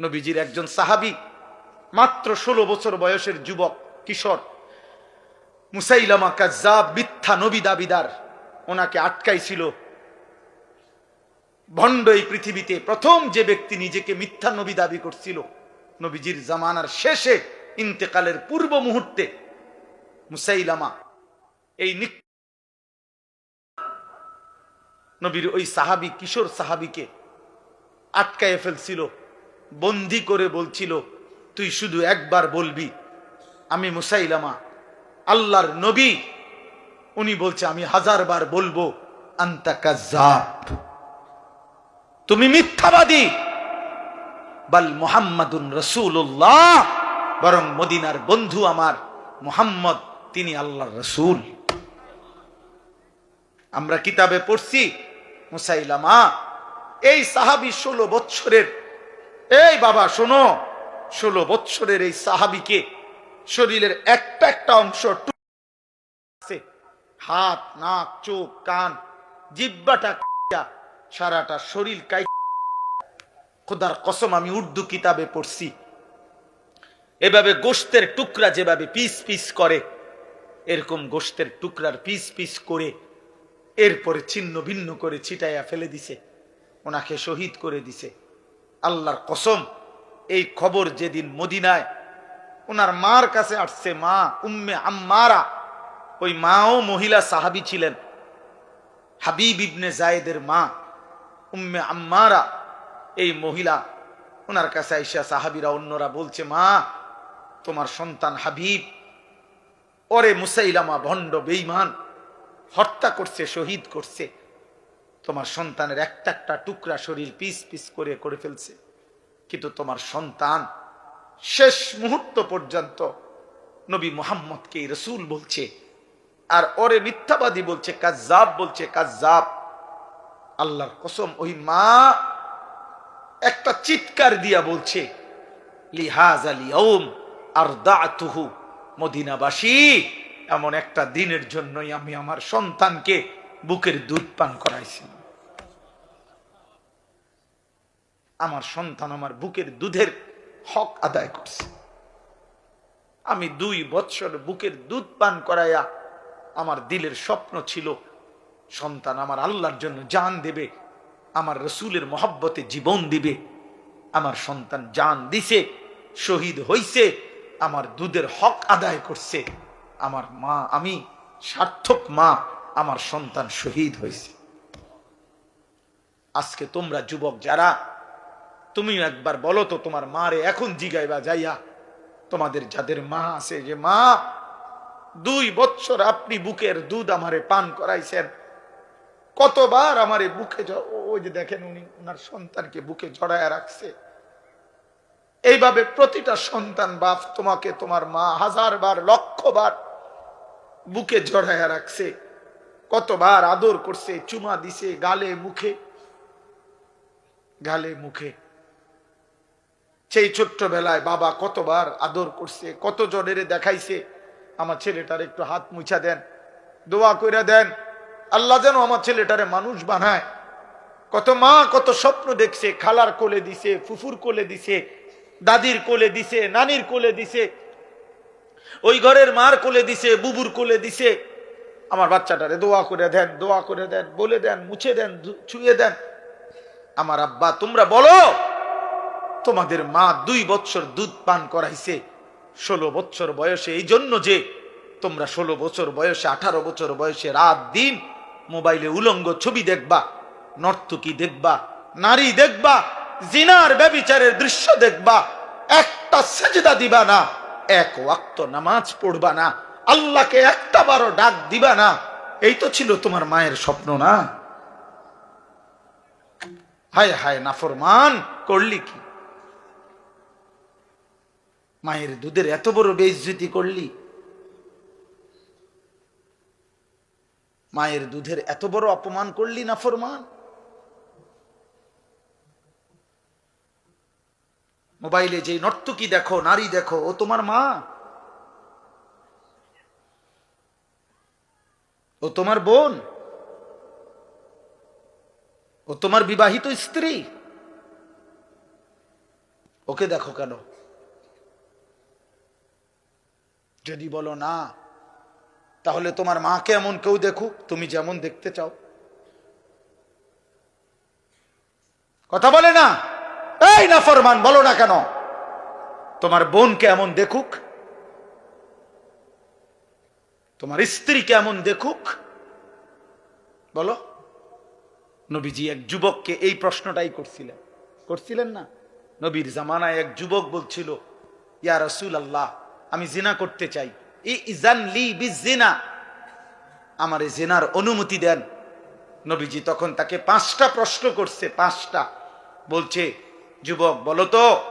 নবীজির একজন সাহাবি, মাত্র ষোলো বছর বয়সের যুবক, কিশোর, মুসাইলামা কাজ্জাব মিথ্যা নবী দাবিদার। ওনাকে আটকাইছিল। ভণ্ড এই পৃথিবীতে প্রথম যে ব্যক্তি নিজেকে মিথ্যা নবী দাবি করছিল, নবীজির জামানার শেষে ইন্তেকালের পূর্ব মুহূর্তে মুসাইলামা এই নবীর ওই সাহাবি, কিশোর সাহাবিকে আটকায় ফেলছিল। বন্দি করে বলছিল, তুই শুধু একবার বলবি, আমি মুসাইলামা, আল্লাহর নবী। উনি বলছে, আমি হাজার বার বলব তুমি মিথ্যাবাদী। বাল মোহাম্মদুন রসুল্লাহ বরং মদিনার বন্ধু আমার মোহাম্মদ, তিনি আল্লাহর রসুল। আমরা কিতাবে পড়ছি, মুসাইলামা, এই সাহাবি ষোলো বৎসরের এই বাবা, শোনো। ষোলো বৎসরের এই সাহাবিকে শরীরের একটা একটা অংশ। হাত, নাক, চোখ, কান, জিব্বাটা সারাটা শরীর কাই খোদার কসম, আমি উর্দু কিতাবে পড়ছি। এভাবে গোস্তের টুকরা যেভাবে পিস পিস করে, এরকম গোস্তের টুকরার পিস পিস করে, এরপরে ছিন্ন ভিন্ন করে ছিটাইয়া ফেলে দিছে। ওনাকে শহীদ করে দিছে। আল্লাহর কসম, এই খবর যেদিন মদিনায় ওনার মার কাছে আসছে মা, উম্মে আম্মারা, ওই মাও মহিলা সাহাবি ছিলেন। হাবিব ইবনে জায়েদের মা, উম্মে আম্মারা, এই মহিলা ওনার কাছে আইসা সাহাবিরা, অন্যরা বলছে, মা, তোমার সন্তান হাবিব, ওরে মুসাইলামা ভণ্ড বেইমান হত্যা করছে, শহীদ করছে তোমার সন্তানের একটা একটা টুকরা শরীর পিস পিস করে করে ফেলছে। কিন্তু তোমার সন্তান শেষ মুহূর্ত পর্যন্ত নবী মোহাম্মদকে রসুল বলছে, আর ওরে মিথ্যাবাদী বলছে, কাজ্জাব বলছে, কাজ্জাব। আল্লাহর কসম ওই মা একটা চিৎকার দিয়া বলছে, লিহাজ আলী ওম আর দাতুহু মদিনাবাসী, এমন একটা দিনের জন্যই আমি আমার সন্তানকে বুকের দুধ পান করাইছি। আমার সন্তান আমার বুকের দুধের হক আদায় করছে। আমি দুই বৎসর বুকের দুধ পান করাইয়া আমার দিলের স্বপ্ন ছিল, সন্তান আমার আল্লাহর জন্য জান দেবে, আমার রসুলের মহব্বতে জীবন দিবে। আমার সন্তান জান দিছে, শহীদ হইছে, আমার দুধের হক আদায় করছে। আমার মা, আমি সার্থক মা, আমার সন্তান শহীদ হয়েছে আজকে তোমরা যুবক যারা তুমি একবার বলো তো, তোমার মারে এখন জিগাইবা যাইয়া। তোমাদের যাদের মা আছে, যে মা, দুই বছর আপনি বুকের দুধ আমারে পান করাইছেন। কতবার আমারে বুকে ওই যে দেখেন উনি ওনার সন্তানকে বুকে জড়ায় রাখছে। এইভাবে প্রতিটা সন্তান বাপ তোমাকে, তোমার মা হাজার বার লক্ষ বার বুকে জড়ায় রাখছে। কতবার আদর করছে, চুমা দিছে গালে, মুখে। গালে, মুখে। সেই ছোট্টবেলায় বাবা কতবার আদর করছে কত জনের দেখাইছে, আমার ছেলেটার একটু হাত মুছা দেন, দোয়া করে দেন, আল্লাহ যেন আমার ছেলেটারে মানুষ বানায়। কত মা কত স্বপ্ন দেখছে, খালার কোলে দিছে, ফুফুর কোলে দিছে, দাদির কোলে দিছে, নানির কোলে দিছে, ওই ঘরের মার কোলে দিছে, বুবুর কোলে দিছে। আমার বাচ্চাটারে দোয়া করে দেন, দোয়া করে দেন, বলে দেন, মুছে দেন ছুঁয়ে দেন। আমার আব্বা, তোমরা বলো তোমাদের মা দুই বছর দুধ পান করাইছে। ষোলো বছর বয়সে, এই জন্য যে তোমরা ষোলো বছর বয়সে, আঠারো বছর বয়সে রাত দিন মোবাইলে উলঙ্গ ছবি দেখবা, নর্তকী দেখবা, নারী দেখবা, জিনার ব্যবিচারের দৃশ্য দেখবা, একটা সেজদা দিবা না, এক ওয়াক্ত নামাজ পড়বা না, আল্লাহকে একটা বারো ডাক দিবা না, এই তো ছিল তোমার মায়ের স্বপ্ন না? হায় হায়, নাফরমান, করলি কি? মায়ের দুধের এত বড় বেইজ্জতি করলি? মায়ের দুধের এত বড় অপমান করলি না ফরমান? মোবাইলে যে নর্তকী দেখো, নারী দেখো, ও তোমার মা? ও তোমার বোন? ও তোমার বিবাহিত স্ত্রী? ওকে দেখো কেন? যদি বলো না, তাহলে তোমার মাকে এমন কেউ দেখুক, তুমি যেমন দেখতে চাও। কথা বলে না? এই না ফরমান বলো না কেন? তোমার বোনকে এমন দেখুক, তোমার স্ত্রীকে এমন দেখুক, বলো। নবীজি এক যুবককে এই প্রশ্নটাই করছিলেন। করছিলেন না? নবীর জামানায় এক যুবক বলছিল, ইয়া রসুল আল্লাহ আমি জিনা করতে চাই। ইজান লি বিজিনা। আমার এই জেনার অনুমতি দেন। নবীজি তখন তাকে পাঁচটা প্রশ্ন করছে, পাঁচটা। বলছে, যুবক, বলো তো,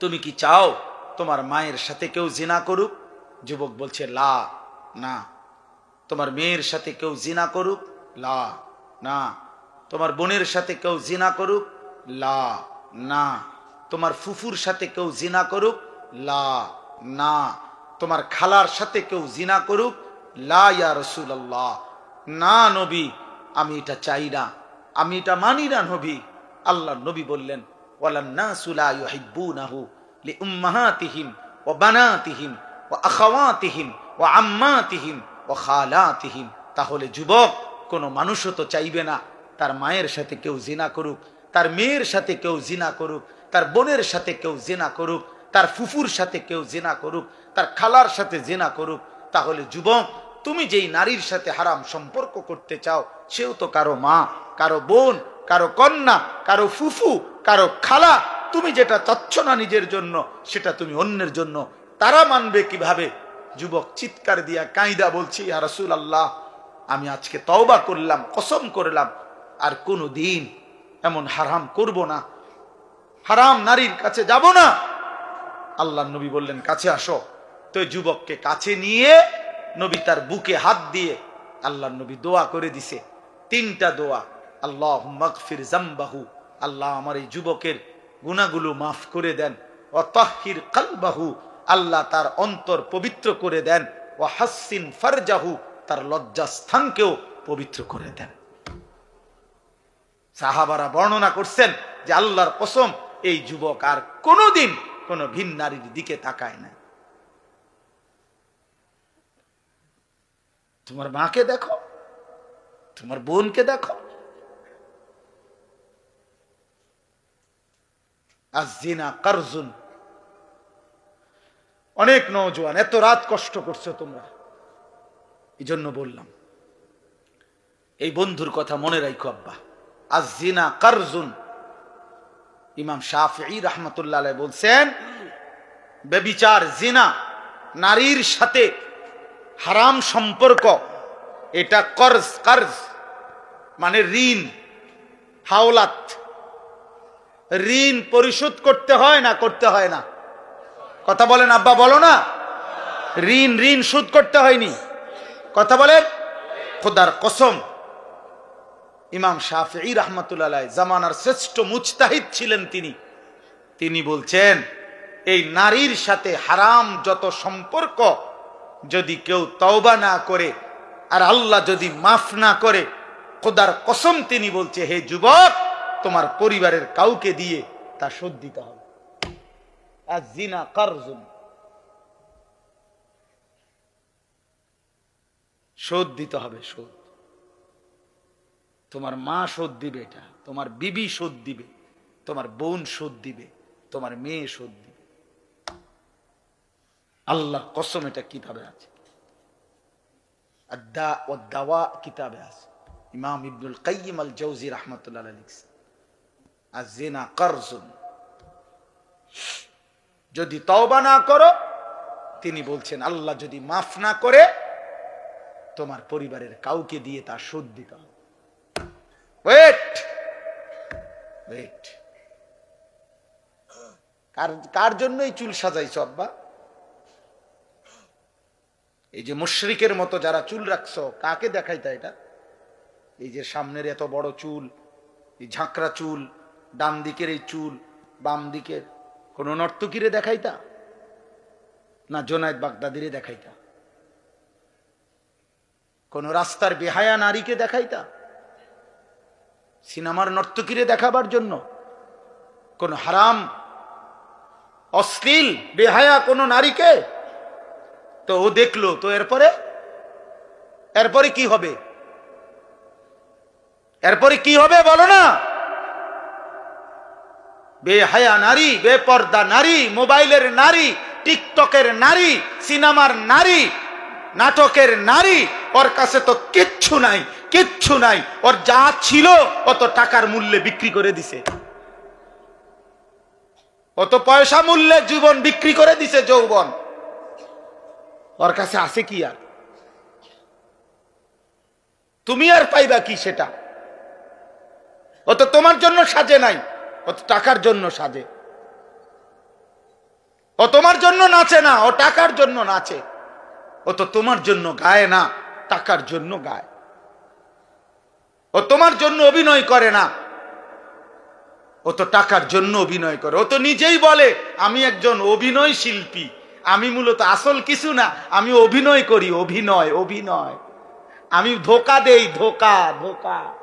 তুমি কি চাও তোমার মায়ের সাথে কেউ জিনা করুক? যুবক বলছে, লা, না। তোমার মেয়ের সাথে কেউ জিনা করুক? লা, না। তোমার বোনের সাথে কেউ জিনা করুক? লা, না। তোমার ফুফুর সাথে কেউ জিনা করুক? লা না, তোমার খালার সাথে কেউ জিনা করুক। লা না, নবী, আমি এটা চাই না। আমি এটা মানি না, নবী। আল্লাহ নবী বললেন তাহলে যুবক, কোনো মানুষও তো চাইবে না। তার মায়ের সাথে কেউ জিনা করুক, তার মেয়ের সাথে কেউ জিনা করুক, তার বোনের সাথে কেউ জিনা করুক। তার ফুফুর সাথে কেউ জেনা করুক, তার খালার সাথে জেনা করুক, তাহলে যুবক, তুমি যেই নারীর সাথে হারাম সম্পর্ক করতে চাও, সেও তো কারও মা, কারও বোন, কারও কন্যা, কারও ফুফু, কারও খালা, তুমি যেটা চাচ্ছ না নিজের জন্য, সেটা তুমি অন্যের জন্য। তারা মানবে কীভাবে? যুবক, চিৎকার দিয়া কাঁদা বলছি, ইয়া রাসূল আল্লাহ আমি আজকে তওবা করলাম, কসম করলাম, আর কোনো দিন এমন হারাম করব না। হারাম নারীর কাছে যাব না। আল্লাহ নবী বললেন, কাছে আসো। তো যুবককে কাছে নিয়ে নবী তার বুকে হাত দিয়ে আল্লাহ নবী দোয়া করে দিছে। তিনটা দোয়া আল্লাহ মগফির জাম্বাহু আল্লাহ আমার এই যুবকের গুণাগুলো মাফ করে দেন। ও তাহির কালবাহু আল্লাহ তার অন্তর পবিত্র করে দেন। ও হাসিন ফারজাহু তার লজ্জাস্থানকেও পবিত্র করে দেন। সাহাবারা বর্ণনা করছেন যে আল্লাহর কসম, এই যুবক আর কোনোদিন কোনো ভিন নারীর দিকে তাকায় না। তোমার মাকে দেখো, তোমার বোনকে দেখো। আজিনা কারজুন। অনেক নৌজওয়ান এত রাত কষ্ট করছ তোমরা। এই জন্য বললাম, এই বন্ধুর কথা মনে রাখো আব্বা। আজিনা কারজুন। ইমাম শাফি রহমতুল্লাহ বলছেন, বেবিচার, জিনা, নারীর সাথে হারাম সম্পর্ক, এটা কর্জ কর্জ মানে ঋণ, হাওলাত। ঋণ পরিশোধ করতে হয় না, করতে হয় না? কথা বলেন, আব্বা বলো না। ঋণ ঋণ শোধ করতে হয়নি। কথা বলেন, খোদার কসম। ইমাম শাফি রহমতুল্লাহ জামানার শ্রেষ্ঠ মুজতাহিদ ছিলেন তিনি। তিনি বলছেন, এই নারীর সাথে হারাম যত সম্পর্ক, যদি কেউ তওবা না করে, আর আল্লাহ যদি মাফ না করে, খোদার কসম তিনি বলছে, হে যুবক, তোমার পরিবারের কাউকে দিয়ে তা শোধ দিতে হবে। আর জিনা শোধ দিতে হবে, শোধ। তোমার মা শোধ দিবে এটা। তোমার বিবি শোধ দিবে। তোমার বোন শোধ দিবে। তোমার মেয়ে শোধ দিবে। আল্লাহ কসম এটা কিতাবে আছে। কিতাবে আছে। ইমাম ইবনুল কাইম আল জৌজি রহমতুল্লাহ লিখছে আর জেনা যদি তওবা না করো, তিনি বলছেন, আল্লাহ যদি মাফ না করে, তোমার পরিবারের কাউকে দিয়ে তা শোধ দিতে হবে। ওয়েট ওয়েট কার কার জন্য এই চুল সাজাইছ, আব্বা? এই যে মুশরিকের মতো যারা চুল রাখছো, কাকে দেখাইতা এটা? এই যে সামনের এত বড় চুল, এই ঝাঁকড়া চুল, ডান দিকের এই চুল, বাম দিকের, কোন নর্তকীরে দেখাইতা? না জোনায়দ বাগদাদিরে দেখাইতা? কোন রাস্তার বেহায়া নারীকে দেখাইতা? সিনেমার নর্তকীরে দেখাবার জন্য। কোন হারাম, অশ্লীল, বেহায়া কোনো নারীকে তো ও দেখল, তো এরপরে? এরপরে কি হবে? এরপরে কি হবে বলো না? বেহায়া নারী, বেপর্দা নারী, মোবাইলের নারী, টিকটকের নারী, সিনেমার নারী, নাটকের নারী, ওর কাছে তো কিচ্ছু নাই। কিচ্ছু নাই। ওর যা ছিল অত টাকার মূল্যে বিক্রি করে দিছে। অত পয়সা মূল্যে জীবন বিক্রি করে দিছে, যৌবন। ওর কাছে আছে কি আর? তুমি আর পাইবা কি সেটা? ও তো তোমার জন্য সাজে নাই, ও তো টাকার জন্য সাজে। ও তোমার জন্য নাচে না, ও টাকার জন্য নাচে। ও তো তোমার জন্য গায় না, টাকার জন্য গায়। ও তোমার জন্য অভিনয় করে না। ও তো টাকার জন্য অভিনয় করে। ও তো নিজেই বলে, আমি একজন অভিনয় শিল্পী। আমি মূলত আসল কিছু না, আমি অভিনয় করি। অভিনয় অভিনয়। আমি ধোকা দেই, ধোকা ধোকা।